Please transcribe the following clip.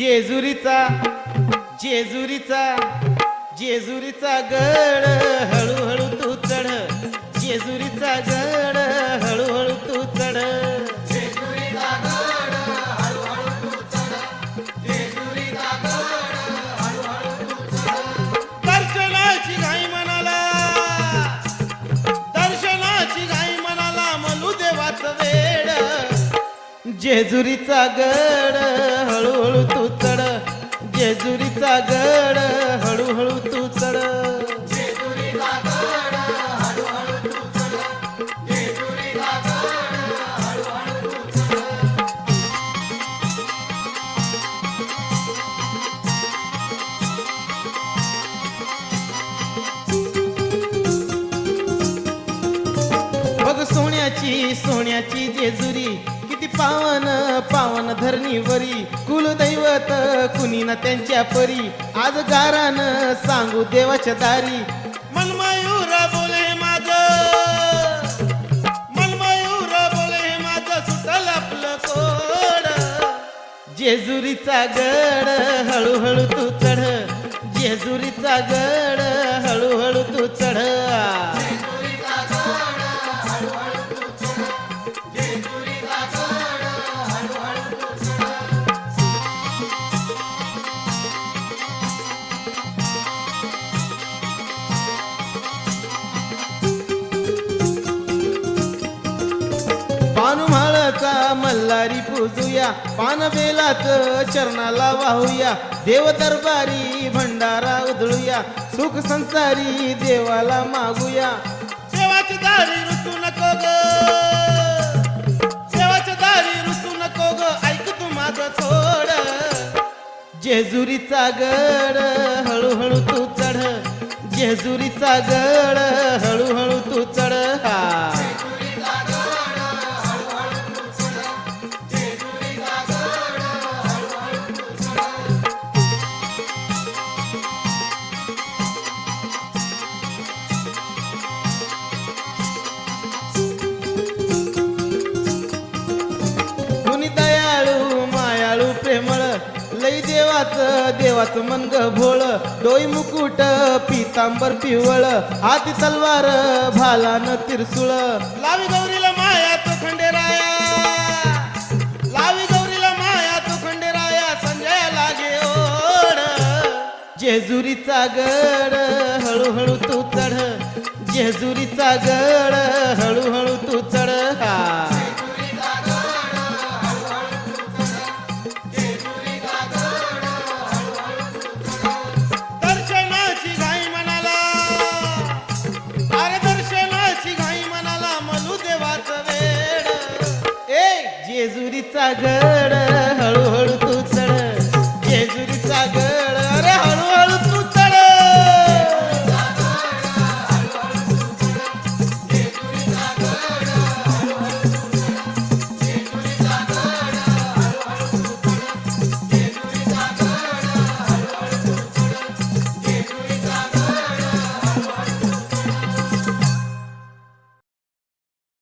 जेजुरीचा जेजुरीचा जेजुरीचा गड हळूहळू तू चढ. जेजुरीचा गड हळूहळू तू चढ. दर्शनाची घाई म्हणाला दर्शनाची घाई म्हणाला मलू देवाचं वेड. जेजुरीचा गड हळूहळू तू जेजुरीचा गड हळूहळू पावन पावन धरणीवरी कुलदैवत कुणी ना त्यांच्या परी. आज गारान सांगू देवाच्या दारी. मनमयूर बोले माझ. मनमयूर बोले माझ सुटल आपलं कोड. जेजुरीचा गड हळूहळू तू चढ. जेजुरीचा गड हळूहळू तू चढ. पानुमाळाचा मल्हारी पूजूया. पानबेलाच चरणाला वाहूया. देव दरबारी भंडारा उधळूया. सुख संसारी देवाला मागूया. देवाची दारी रुसू नको ग. देवाची दारी रुसू नको ग. ऐक तू माझं थोड. जेजुरीचा गड हळूहळू तू चढ. जेजुरीचा गड हळूहळू तू चढ. देवाचं मनग मन भोळ. डोई मुकुट पितांबर पिवळ. हाती तलवार भालान तिरसुळ. लावी गौरीला माया तो खंडेराया. लावी गौरीला माया तो खंडेराया संजय लागे ओढ. जेजुरीचा गड हळूहळू तू चढ. जेजुरीचा गड हळूहळू जग